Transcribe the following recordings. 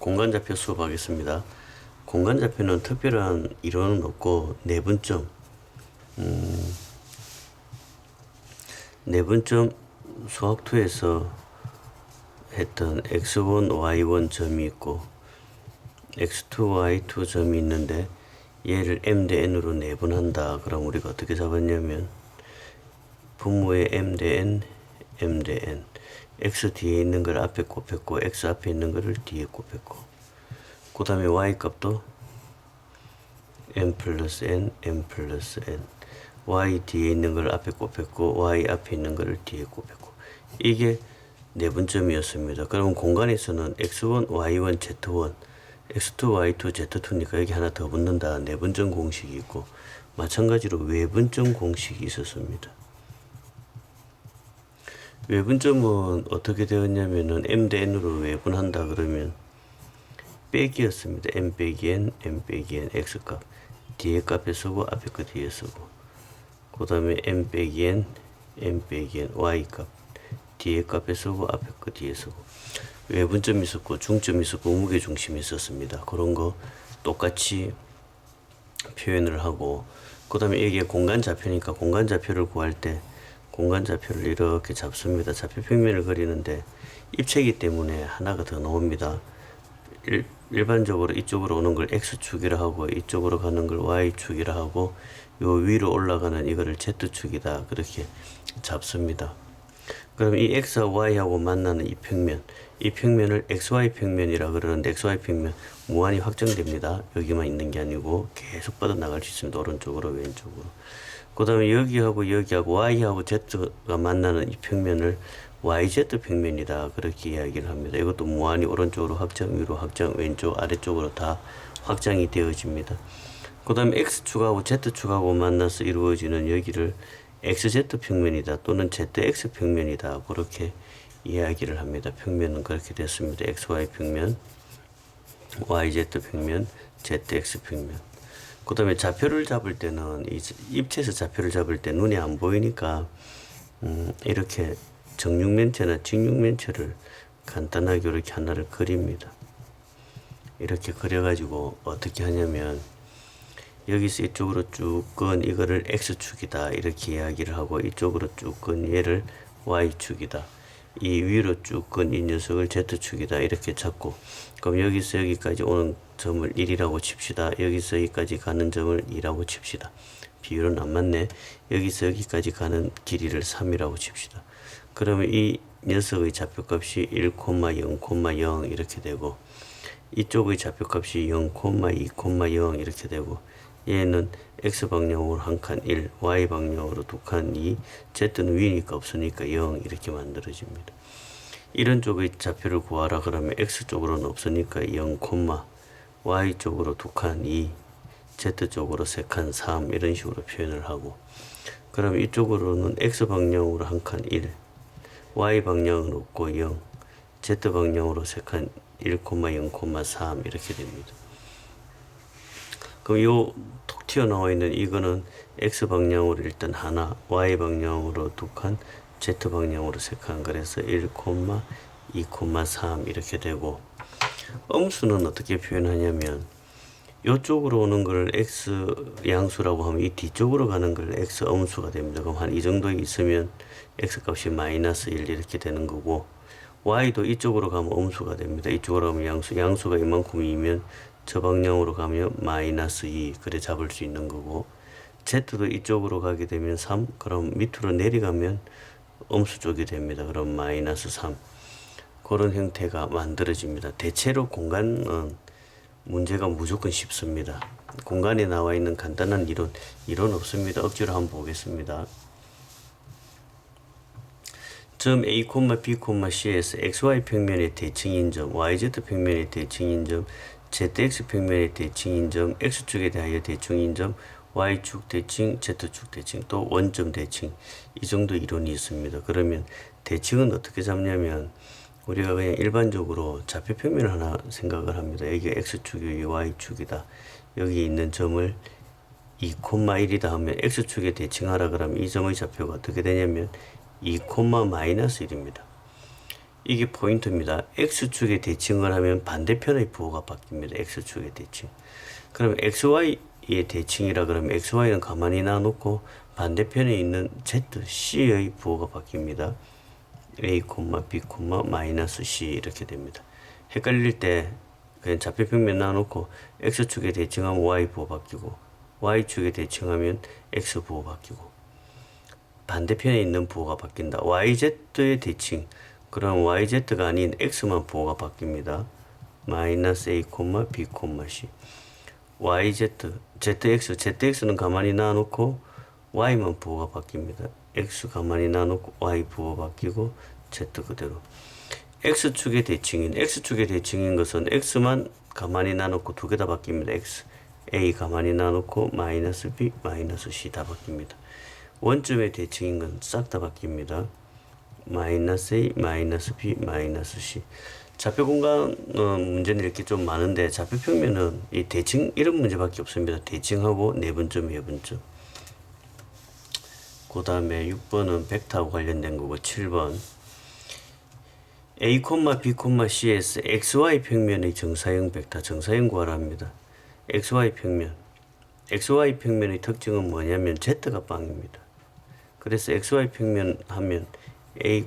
공간 좌표 수업하겠습니다. 공간 좌표는 특별한 이론은 없고 내분점 음, 내분점 수학2에서 했던 x1, y1 점이 있고 x2, y2 점이 있는데 얘를 m 대 n으로 내분한다. 그럼 우리가 어떻게 잡았냐면 분모의 m 대 n, m 대 n x 뒤에 있는 걸 앞에 곱했고 x 앞에 있는 거를 뒤에 곱했고 그 다음에 y 값도 m 플러스 n, m 플러스 n y 뒤에 있는 걸 앞에 곱했고 y 앞에 있는 거를 뒤에 곱했고 이게 내분점이었습니다. 그러면 공간에서는 x1, y1, z1 x2, y2, z2니까 여기 하나 더 붙는다. 내분점 공식이 있고 마찬가지로 외분점 공식이 있었습니다. 외분점은 어떻게 되었냐면은 m 대 n으로 외분한다 그러면 빼기였습니다. m 빼기 n, m 빼기 n x 값 뒤에 값에 쓰고 앞에 거 뒤에 쓰고 그 다음에 m 빼기 n, m 빼기 n y 값 뒤에 값에 쓰고 앞에 거 뒤에 쓰고 외분점이 있었고 중점이 있었고 무게 중심이 있었습니다. 그런 거 똑같이 표현을 하고 그 다음에 여기에 공간 좌표니까 공간 좌표를 구할 때 공간 좌표를 이렇게 잡습니다. 좌표 평면을 그리는데 입체이기 때문에 하나가 더 나옵니다. 일, 일반적으로 이쪽으로 오는 걸 X축이라 하고 이쪽으로 가는 걸 Y축이라 하고 요 위로 올라가는 이거를 Z축이다 그렇게 잡습니다. 그럼 이 X와 Y하고 만나는 이 평면 이 평면을 XY 평면이라 그러는데 XY 평면 무한히 확정됩니다. 여기만 있는 게 아니고 계속 뻗어나갈 수 있습니다. 오른쪽으로 왼쪽으로 그 다음에 여기하고 여기하고 Y하고 Z가 만나는 이 평면을 YZ 평면이다. 그렇게 이야기를 합니다. 이것도 무한히 오른쪽으로 확장, 위로 확장, 왼쪽, 아래쪽으로 다 확장이 되어집니다. 그 다음에 X축하고 Z축하고 만나서 이루어지는 여기를 XZ 평면이다. 또는 ZX 평면이다. 그렇게 이야기를 합니다. 평면은 그렇게 됐습니다. XY 평면, YZ 평면, ZX 평면. 그 다음에 좌표를 잡을 때는 이 입체에서 좌표를 잡을 때 눈이 안 보이니까 음, 이렇게 정육면체나 직육면체를 간단하게 이렇게 하나를 그립니다. 이렇게 그려가지고 어떻게 하냐면 여기서 이쪽으로 쭉 건 이거를 x축이다 이렇게 이야기를 하고 이쪽으로 쭉 건 얘를 y축이다 이 위로 쭉 건 이 녀석을 z축이다. 이렇게 잡고 그럼 여기서 여기까지 오는 점을 1이라고 칩시다. 여기서 여기까지 가는 점을 2라고 칩시다. 비율은 안 맞네. 여기서 여기까지 가는 길이를 3이라고 칩시다. 그러면 이 녀석의 좌표값이 1,0,0 이렇게 되고 이쪽의 좌표값이 0,2,0 이렇게 되고 얘는 x 방향으로 한 칸 1, y 방향으로 두 칸 2, z는 위니까 없으니까 0 이렇게 만들어집니다. 이런 쪽의 좌표를 구하라 그러면 x 쪽으로는 없으니까 0, y 쪽으로 두 칸 2, z 쪽으로 세 칸 3 이런 식으로 표현을 하고 그럼 이쪽으로는 x 방향으로 한 칸 1, y 방향은 없고 0, z 방향으로 세 칸 1,0,3 이렇게 됩니다. 그럼 요 톡 튀어나와 있는 이거는 x 방향으로 일단 하나, y 방향으로 두 칸, z 방향으로 세 칸. 그래서 1, 2, 3 이렇게 되고 음수는 어떻게 표현하냐면 요쪽으로 오는 걸 x 양수라고 하면 이 뒤쪽으로 가는 걸 x 음수가 됩니다. 그럼 한 이 정도 있으면 x 값이 마이너스 1 이렇게 되는 거고 y도 이쪽으로 가면 음수가 됩니다. 이쪽으로 가면 양수, 양수가 이만큼이면 저 방향으로 가면 마이너스 2 그래 잡을 수 있는 거고 z도 이쪽으로 가게 되면 3 그럼 밑으로 내려가면 음수 쪽이 됩니다. 그럼 마이너스 3 그런 형태가 만들어집니다. 대체로 공간은 문제가 무조건 쉽습니다. 공간에 나와 있는 간단한 이론 이론 없습니다. 억지로 한번 보겠습니다. 점 A, B, C에서 XY 평면의 대칭인 점, YZ 평면의 대칭인 점, ZX 평면의 대칭인 점, X축에 대하여 대칭인 점, Y축 대칭, Z축 대칭, 또 원점 대칭 이 정도 이론이 있습니다. 그러면 대칭은 어떻게 잡냐면 우리가 그냥 일반적으로 좌표 평면을 하나 생각을 합니다. 여기 X축이 Y축이다. 여기 있는 점을 2,1이다 하면 X축에 대칭하라 그러면 이 점의 좌표가 어떻게 되냐면 2, 마이너스 1입니다. 이게 포인트입니다. x축의 대칭을 하면 반대편의 부호가 바뀝니다. x축의 대칭. 그럼 xy의 대칭이라 그러면 xy는 가만히 놔놓고 반대편에 있는 z, c의 부호가 바뀝니다. a, b, 마이너스 c 이렇게 됩니다. 헷갈릴 때 그냥 좌표평면 놔놓고 x축에 대칭하면 y 부호 바뀌고 y축에 대칭하면 x 부호 바뀌고 반대편에 있는 부호가 바뀐다. yz의 대칭 그럼 yz가 아닌 x만 부호가 바뀝니다. 마이너스 a, b, c yz, zx, zx는 가만히 놔놓고 y만 부호가 바뀝니다. x 가만히 놔놓고 y 부호 바뀌고 z 그대로. x축의 대칭인 x축의 대칭인 것은 x만 가만히 놔놓고 두 개 다 바뀝니다. x a 가만히 놔놓고 마이너스 b 마이너스 c 다 바뀝니다. 원점의 대칭인 건 싹 다 바뀝니다. 마이너스 a 마이너스 b 마이너스 c 좌표 공간 어, 문제는 이렇게 좀 많은데 좌표 평면은 이 대칭 이런 문제밖에 없습니다. 대칭하고 내분점 외분점. 그 다음에 6번은 벡터하고 관련된 거고 7번 A, B, C에서 XY 평면의 정사형 벡터 정사형 구하랍니다. XY 평면 XY 평면의 특징은 뭐냐면 Z가 빵입니다. 그래서 XY 평면 하면 A,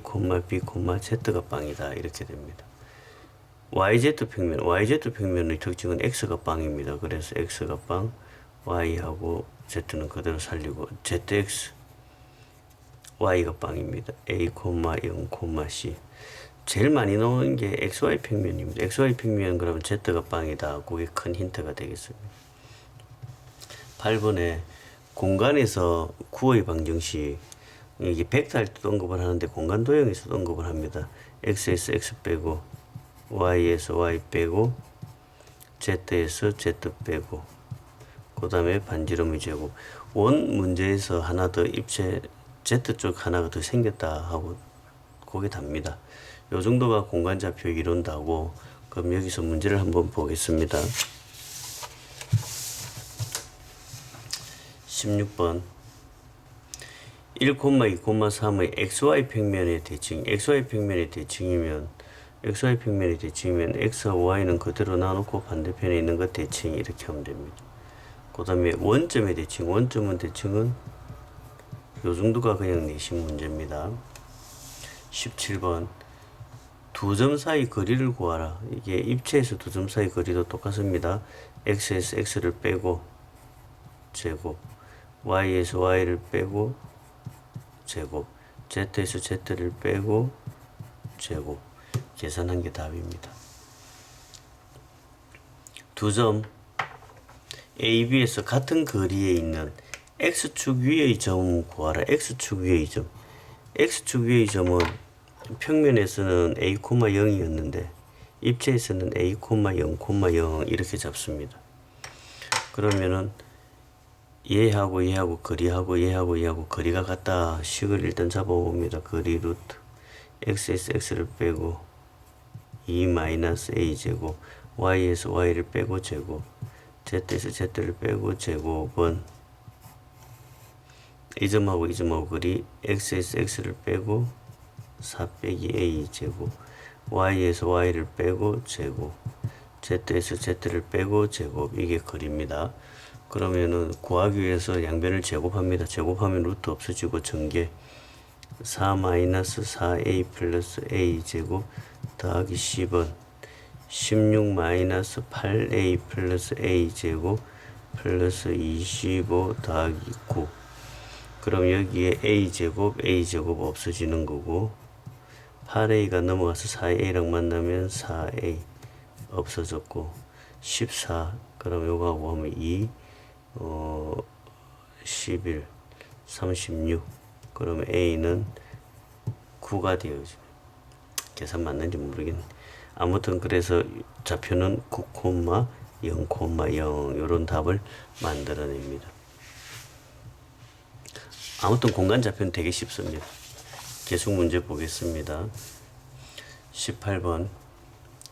B, Z가 빵이다 이렇게 됩니다. YZ 평면 YZ 평면의 특징은 X가 빵입니다. 그래서 X가 빵 Y하고 Z는 그대로 살리고 ZX Y가 빵입니다. A, 0, C 제일 많이 나오는 게 XY 평면입니다. XY 평면 그러면 Z가 빵이다. 그게 큰 힌트가 되겠습니다. 8번에 공간에서 구의 방정식 이게 벡터 할 때도 언급을 하는데 공간 도형에서도 언급을 합니다. x에서 x 빼고 y에서 y 빼고 z에서 z 빼고 그 다음에 반지름의 제곱 원 문제에서 하나 더 입체 Z쪽 하나가 더 생겼다 하고 그게 답니다. 요 정도가 공간좌표 이론다고 그럼 여기서 문제를 한번 보겠습니다. 16번 1, 2, 3의 xy 평면의 대칭 xy 평면의 대칭이면 xy 평면의 대칭이면 x와 y는 그대로 놔놓고 반대편에 있는 것 대칭 이렇게 하면 됩니다. 그 다음에 원점의 대칭 원점은 대칭은 요 정도가 그냥 내신 문제입니다. 17번 두 점 사이 거리를 구하라. 이게 입체에서 두 점 사이 거리도 똑같습니다. x에서 x를 빼고 제곱 y에서 y를 빼고 제곱 z에서 z를 빼고 제곱 계산한 게 답입니다. 두 점 A, B에서 같은 거리에 있는 x축 위의 점 구하라. x축 위의 점. x축 위의 점은 평면에서는 a, 0이었는데 입체에서는 a, 0, 0 이렇게 잡습니다. 그러면은 얘하고 얘하고 거리하고 얘하고 얘하고 거리가 같다 식을 일단 잡아봅니다. 거리 루트 x에서 x를 빼고 2 마이너스 a 제곱 y에서 y를 빼고 제곱 z에서 z를 빼고 제곱은 이 점하고 이 점하고 거리 x에서 x를 빼고 4 빼기 a 제곱 y에서 y를 빼고 제곱 z에서 z를 빼고 제곱 이게 거리입니다. 그러면은 구하기 위해서 양변을 제곱합니다. 제곱하면 루트 없어지고 전개 4 마이너스 4a 플러스 a 제곱 더하기 10은 16 마이너스 8a 플러스 a 제곱 플러스 25 더하기 9 그럼 여기에 a제곱 a제곱 없어지는 거고 8a가 넘어가서 4a랑 만나면 4a 없어졌고 14 그럼 요거하고 하면 2 어, 11 36 그럼 a는 9가 되어져 계산 맞는지 모르겠네. 아무튼 그래서 좌표는 9, 0, 0 요런 답을 만들어냅니다. 아무튼 공간 좌표는 되게 쉽습니다. 계속 문제 보겠습니다. 18번.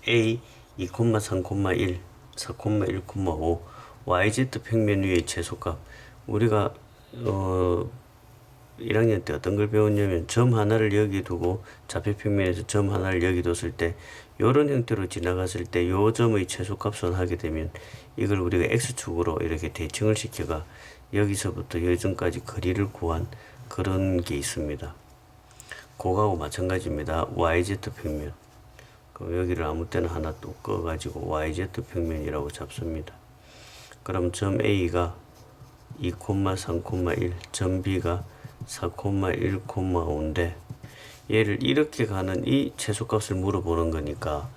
A 2,3,1 4,1,5 YZ 평면 위의 최소값 우리가 어 1학년 때 어떤 걸 배웠냐면 점 하나를 여기 두고 좌표 평면에서 점 하나를 여기 뒀을 때 요런 형태로 지나갔을 때 요 점의 최소값을 하게 되면 이걸 우리가 x축으로 이렇게 대칭을 시켜가 여기서부터 여점까지 거리를 구한 그런 게 있습니다. 그거하고 마찬가지입니다. YZ 평면. 그럼 여기를 아무 때나 하나 또 꺼가지고 YZ 평면이라고 잡습니다. 그럼 점 A가 2,3,1, 점 B가 4,1,5인데 얘를 이렇게 가는 이 최소값을 물어보는 거니까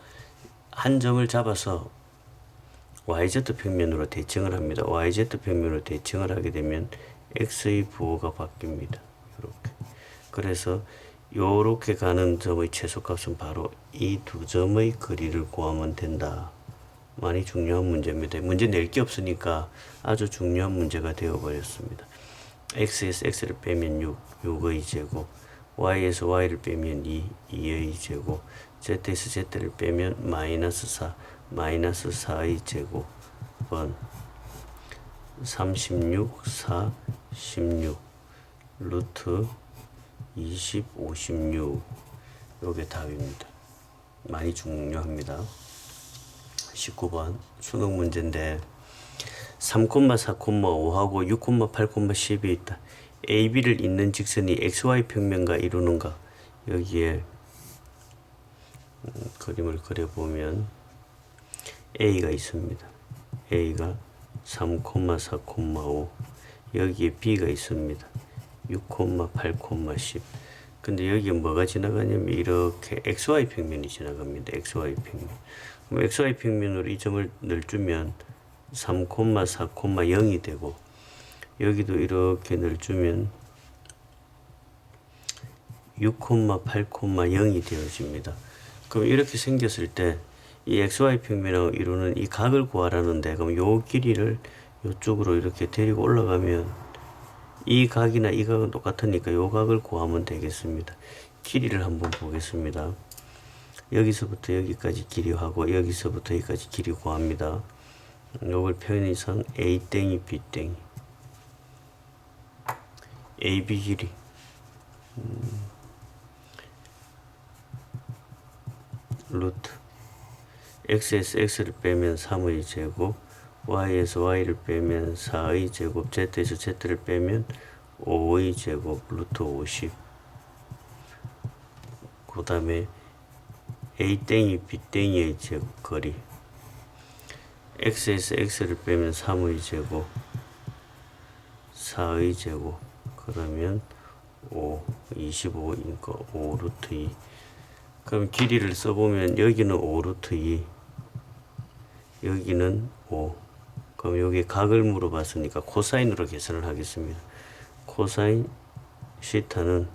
한 점을 잡아서 YZ 평면으로 대칭을 합니다. YZ 평면으로 대칭을 하게 되면 X의 부호가 바뀝니다. 이렇게. 그래서 요렇게 가는 점의 최소값은 바로 이 두 점의 거리를 구하면 된다. 많이 중요한 문제입니다. 문제 낼 게 없으니까 아주 중요한 문제가 되어버렸습니다. x에서 x를 빼면 6, 6의 제곱, y에서 y를 빼면 2, 2의 제곱, z에서 z를 빼면 마이너스 4, 마이너스 4의 제곱은 36, 4, 16, 루트 20, 56 요게 답입니다. 많이 중요합니다. 19번 수능 문제인데 3,4,5하고 6,8,10이 있다. AB를 잇는 직선이 XY 평면과 이루는가? 여기에 음, 그림을 그려보면 A가 있습니다. A가 3,4,5 여기에 B가 있습니다. 6,8,10 근데 여기에 뭐가 지나가냐면 이렇게 XY 평면이 지나갑니다. XY 평면. XY 평면으로 이 점을 늘주면 3,4,0이 되고 여기도 이렇게 늘주면 6,8,0이 되어집니다. 그럼 이렇게 생겼을 때 이 XY 평면하고 이루는 이 각을 구하라는데 그럼 요 길이를 이쪽으로 이렇게 데리고 올라가면 이 각이나 이 각은 똑같으니까 요 각을 구하면 되겠습니다. 길이를 한번 보겠습니다. 여기서부터 여기까지 길이하고 여기서부터 여기까지 길이 구합니다. 요걸 표현이상 A 땡이 B 땡이. AB 길이. 음, 루트. X에서 x를 빼면 3의 제곱 y에서 y를 빼면 4의 제곱 z에서 z를 빼면 5의 제곱 루트 50그 다음에 a 땡이 b 땡이의 제곱 거리. X에서 x를 빼면 3의 제곱 4의 제곱. 그러면 5 25이니까 5 루트 2 그럼 길이를 써보면 여기는 5 루트 2 여기는 5 그럼 여기 각을 물어봤으니까 코사인으로 계산을 하겠습니다. 코사인 시타는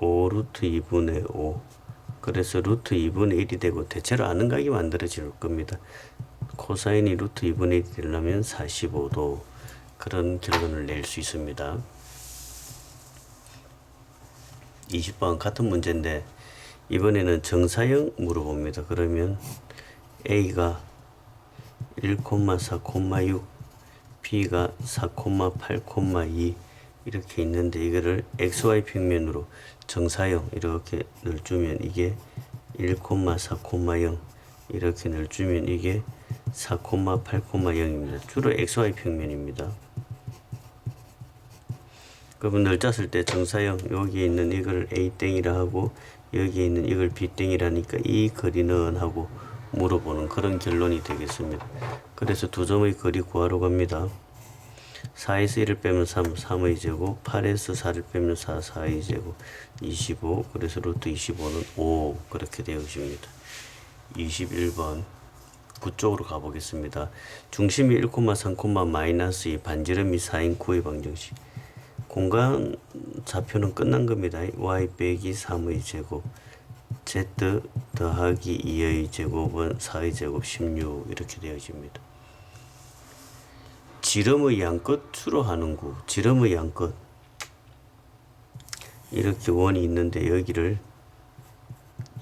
5 루트 2분의 5 그래서 루트 2분의 1이 되고 대체로 아는 각이 만들어질 겁니다 코사인이 루트 2분의 1이 되려면 45도 그런 결론을 낼 수 있습니다 20번 같은 문제인데 이번에는 정사형 물어봅니다. 그러면 A가 1,4,6 B가 4,8,2 이렇게 있는데 이거를 XY 평면으로 정사형 이렇게 늘주면 이게 1,4,0 이렇게 늘주면 이게 4,8,0입니다. 주로 XY 평면입니다. 그러면 늘짰을 때 정사형 여기에 있는 이걸 A 땡이라 하고 여기에 있는 이걸 B 땡이라니까 이 거리는 하고 물어보는 그런 결론이 되겠습니다. 그래서 두 점의 거리 구하러 갑니다. 4에서 1을 빼면 3, 3의 제곱, 8에서 4를 빼면 4, 4의 제곱, 25, 그래서 루트 25는 5 그렇게 되어집니다. 21번 9쪽으로 가보겠습니다. 중심이 1,3, 마이너스 2, 반지름이 4인 9의 방정식. 공간 좌표는 끝난 겁니다. y 빼기 3의 제곱 z 더하기 2의 제곱은 4의 제곱 16 이렇게 되어집니다. 지름의 양끝 수로 하는 구 지름의 양끝 이렇게 원이 있는데 여기를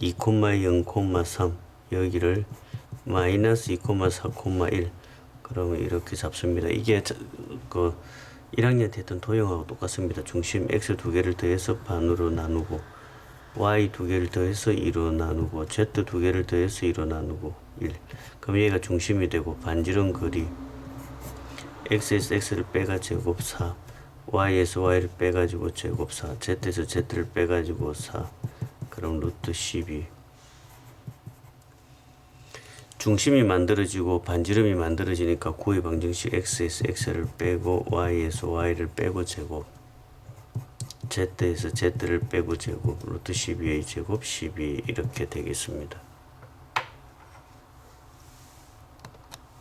2,0,3 여기를 마이너스 2,4,1 그러면 이렇게 잡습니다. 이게 그 1학년 때 했던 도형하고 똑같습니다. 중심 x 두 개를 더해서 반으로 나누고 y 두 개를 더해서 2로 나누고 z 두 개를 더해서 2로 나누고 1. 그럼 얘가 중심이 되고 반지름 거리 x에서 x를 빼가 제곱 4 y에서 y를 빼가지고 제곱 4 z에서 z를 빼가지고 4 그럼 루트 12 중심이 만들어지고 반지름이 만들어지니까 구의 방정식 x에서 x를 빼고 y에서 y를 빼고 제곱. Z에서 z를 빼고 제곱. 루트 12a 제곱 12 이렇게 되겠습니다.